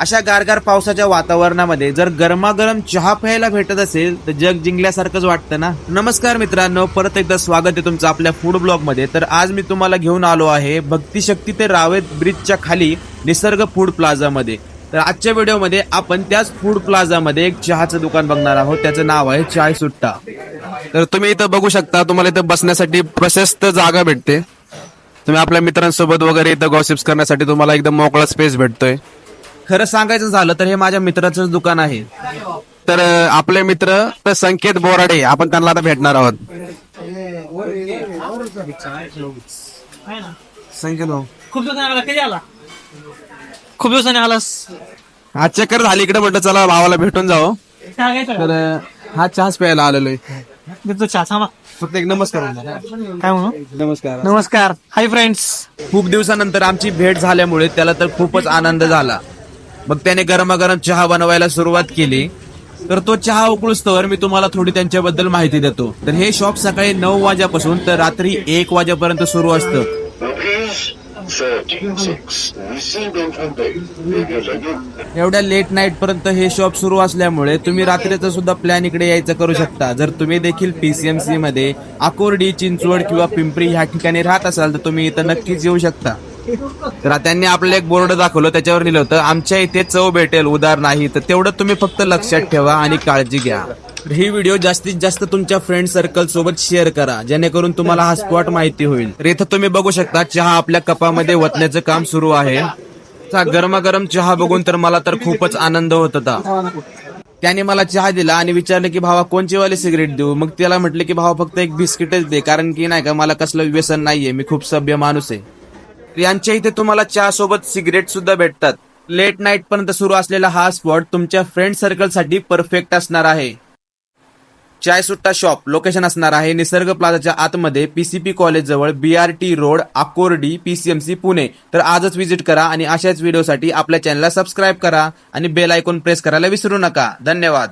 अशा गारगार पावसाच्या वातावरणामध्ये जर गरमागरम चहा प्यायला भेटत असेल तर जग जिंकल्यासारखंच वाटतं ना? नमस्कार मित्रांनो परत एकदा स्वागत आहे तुमचं आपल्या फूड ब्लॉगमध्ये. तर आज मी तुम्हाला घेऊन आलो आहे भक्ती शक्ती ते रावेत ब्रिजच्या खाली निसर्ग फूड प्लाझा मध्ये. तर आजच्या व्हिडिओमध्ये आपण त्याच फूड प्लाझामध्ये एक चहाचं दुकान बघणार आहोत. त्याचं नाव आहे चाय सुट्टा. तर तुम्ही इथं बघू शकता तुम्हाला इथं बसण्यासाठी प्रशस्त जागा भेटते. तुम्ही आपल्या मित्रांसोबत वगैरे इथं गॉसिप्स करण्यासाठी तुम्हाला एकदम मोकळा स्पेस भेटतोय. खरं सांगायचं झालं तर हे माझ्या मित्राचंच दुकान आहे. तर आपले मित्र तर संकेत बोराडे आपण त्यांना आता भेटणार आहोत. संकेत भाऊ. खूप दिवसांनी आला कधी आला? खूप दिवसांनी आलास. आज चक्कर झाली इकडे म्हटलं चला भावाला भेटून घ्यायचा तर हा चहाच प्यायला आलेलो देतो चहा थांबा. फक्त एक नमस्कार. काय म्हणू? नमस्कार. नमस्कार. हाय फ्रेंड्स खूप दिवसानंतर आमची भेट झाल्यामुळे त्याला तर खूपच आनंद झाला. मग त्याने गरमागरम चहा बनवायला सुरुवात केली. तर तो चहा उकळूस्तवर मी तुम्हाला थोडी त्यांच्याबद्दल माहिती देतो. तर हे शॉप सकाळी नऊ वाजेपासून तर रात्री एक वाजेपर्यंत सुरू असतं. एवढ्या लेट नाईट पर्यंत हे शॉप सुरू असल्यामुळे तुम्ही रात्रीचा सुद्धा प्लॅन इकडे यायचं करू शकता. जर तुम्ही देखील पीसीएमसी मध्ये आकुर्डी चिंचवड किंवा पिंपरी ह्या ठिकाणी राहत असाल तर तुम्ही इथं नक्कीच येऊ शकता. तर त्यांनी आपलं एक बोर्ड दाखवलं त्याच्यावर लिहिलं होतं आमच्या इथे चव भेटेल उदार नाही. तर तेवढं तुम्ही फक्त लक्षात ठेवा आणि काळजी घ्या. तर ही व्हिडिओ जास्तीत जास्त तुमच्या फ्रेंड सर्कल सोबत शेअर करा जेणेकरून तुम्हाला हा स्पॉट माहिती होईल. तर इथं तुम्ही बघू शकता चहा आपल्या कपामध्ये वतण्याचं काम सुरू आहे. गरमागरम चहा बघून तर मला तर खूपच आनंद होत होता. त्याने मला चहा दिला आणि विचारलं की भावा कोणची वाले सिगरेट देऊ? मग त्याला म्हटलं की भावा फक्त एक बिस्किटच दे कारण की नाही का मला कसलं व्यसन नाहीये मी खूप सभ्य माणूस आहे. यांच्या इथे तुम्हाला चहा सोबत सिगरेट सुद्धा भेटतात. लेट नाईट पर्यंत सुरू असलेला हा स्पॉट तुमच्या फ्रेंड सर्कलसाठी परफेक्ट असणार आहे. चाय सुट्टा शॉप लोकेशन असणार आहे निसर्ग प्लाझाच्या आतमध्ये पीसीपी कॉलेज जवळ T road Akurdi PCMC Pune. तर आजच व्हिजिट करा आणि अशाच व्हिडिओसाठी आपल्या चॅनलला सबस्क्राईब करा आणि बेल आयकॉन प्रेस करायला विसरू नका. धन्यवाद.